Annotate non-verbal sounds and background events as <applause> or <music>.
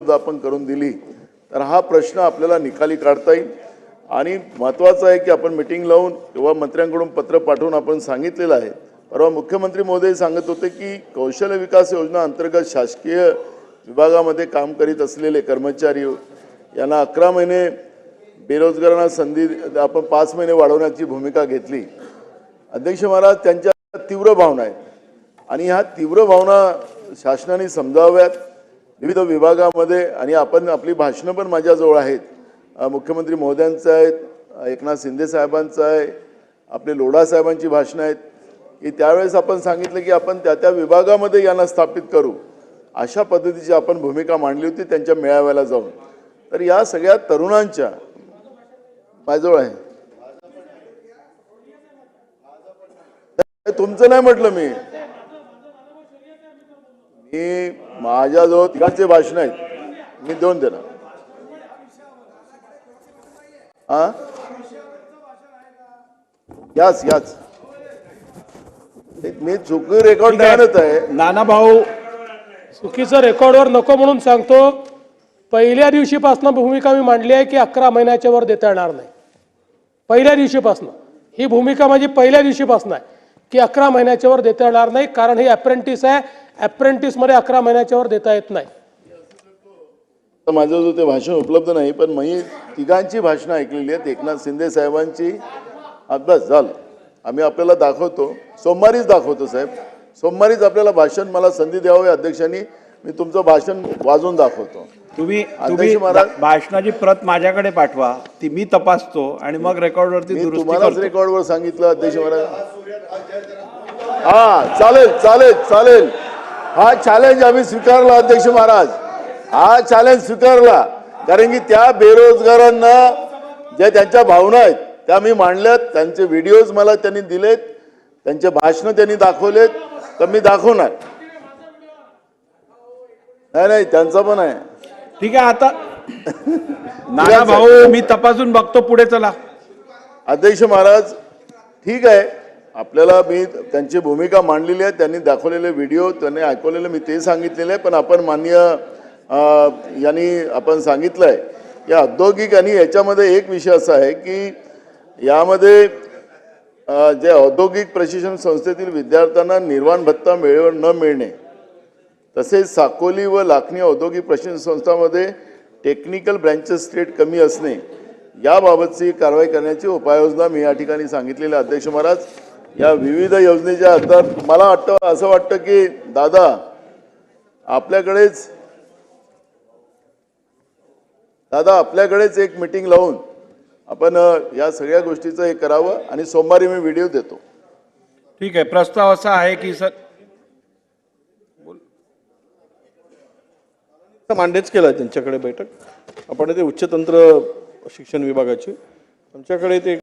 आपण करून दिली तर हा प्रश्न आपल्याला निकाली काढता येईल. आणि महत्त्वाचं आहे की आपण मिटिंग लावून किंवा मंत्र्यांकडून पत्र पाठवून आपण सांगितलेलं आहे. परवा मुख्यमंत्री महोदय सांगत होते की कौशल्य विकास योजना अंतर्गत शासकीय विभागामध्ये काम करीत असलेले कर्मचारी यांना अकरा महिने बेरोजगारांना संधी आपण पाच महिने वाढवण्याची भूमिका घेतली. अध्यक्ष महाराज त्यांच्या तीव्र भावना आहेत. आणि ह्या तीव्र भावना शासनाने समजाव्यात. विविध विभागामध्ये आणि आपण आपली भाषणं पण माझ्याजवळ आहेत. मुख्यमंत्री महोदयांचं आहेत एकनाथ शिंदे साहेबांचं आहे आपले लोढा साहेबांची भाषणं आहेत की त्यावेळेस आपण सांगितलं की आपण त्या त्या विभागामध्ये यांना स्थापित करू. अशा पद्धतीची आपण भूमिका मांडली होती त्यांच्या मेळाव्याला जाऊन. तर या सगळ्या तरुणांच्या माझ्याजवळ आहे. तुमचं नाही म्हटलं मी. मी माझ्याजवळ तिघांचे भाषण आहेत. मी देऊन देणार. हा? याच याच. मी चुकी रेकॉर्ड आणत आहे. नाना भाऊ चुकीचं रेकॉर्डवर नको म्हणून सांगतो पहिल्या दिवशीपासून भूमिका मी मांडली आहे की अकरा महिन्याच्या वर देता येणार नाही. पहिल्या दिवशीपासून. ही भूमिका माझी पहिल्या दिवशीपासून आहे. की अकरा महिन्याच्या वर देता येणार नाही कारण ही अप्रेंटिस आहे. अप्रेंटिसमध्ये अकरा महिन्याच्या वर देता येत नाही. तर माझं ते भाषण उपलब्ध नाही पण मी तिघांची भाषणं ऐकलेली आहेत. एकनाथ शिंदे साहेबांची. अभ्यास झालं. आम्ही आपल्याला दाखवतो. सोमवारीच दाखवतो साहेब. सोमवारीच आपल्याला भाषण मला संधी द्यावी अध्यक्षांनी. मी तुमचं भाषण वाजवून दाखवतो. तुम्ही तुम्ही भाषणाची प्रत माझ्याकडे पाठवा ती मी तपासतो आणि मग रेकॉर्डवरती मी दुरुस्ती तुम्हालाच रेकॉर्डवर सांगितलं अध्यक्ष महाराज. हा चालेल चालेल चालेल. हा चॅलेंज आम्ही स्वीकारला अध्यक्ष महाराज. हा चॅलेंज स्वीकारला. कारण की त्या बेरोजगारांना ज्या त्यांच्या भावना आहेत त्या मी मांडल्यात. त्यांचे व्हिडिओज मला त्यांनी दिलेत. त्यांचे भाषणं त्यांनी दाखवलेत. तर मी दाखवणार. नाही नाही त्यांचं पण आहे. ठीक आहे आता <laughs> नाना भाऊ मी तपासून बघतो पुढे चला. अध्यक्ष महाराज ठीक आहे. आपल्याला मी त्यांची भूमिका मांडलेली आहे त्यांनी दाखवलेले व्हिडिओ त्यांनी ऐकवलेले मी ते सांगितलेले आहे पण आपण माननीय अ, यांनी आपण सांगितलं आहे की औद्योगिक आणि याच्यामध्ये एक विषय असा आहे की यामध्ये जे औद्योगिक प्रशिक्षण संस्थेतील विद्यार्थ्यांना निर्वाण भत्ता मिळव न मिळणे तसेच साकोली व लाखणी औद्योगिक प्रशिक्षण संस्थांमध्ये टेक्निकल ब्रँचेस स्टेट कमी असणे याबाबतची कारवाई करण्याची उपाययोजना मी या ठिकाणी सांगितलेले अध्यक्ष महाराज या विविध योजनेच्या अंतर्गत मला वाटतं असं वाटतं की दादा आपल्याकडेच दादा आपल्याकडेच एक मिटिंग लावून आपण या सगळ्या गोष्टीचं हे करावं आणि सोमवारी मी व्हिडिओ देतो. ठीक आहे प्रस्ताव असा आहे की सर मांडेच केला त्यांच्याकडे बैठक. आपण ते उच्चतंत्र शिक्षण विभागाची. आमच्याकडे ते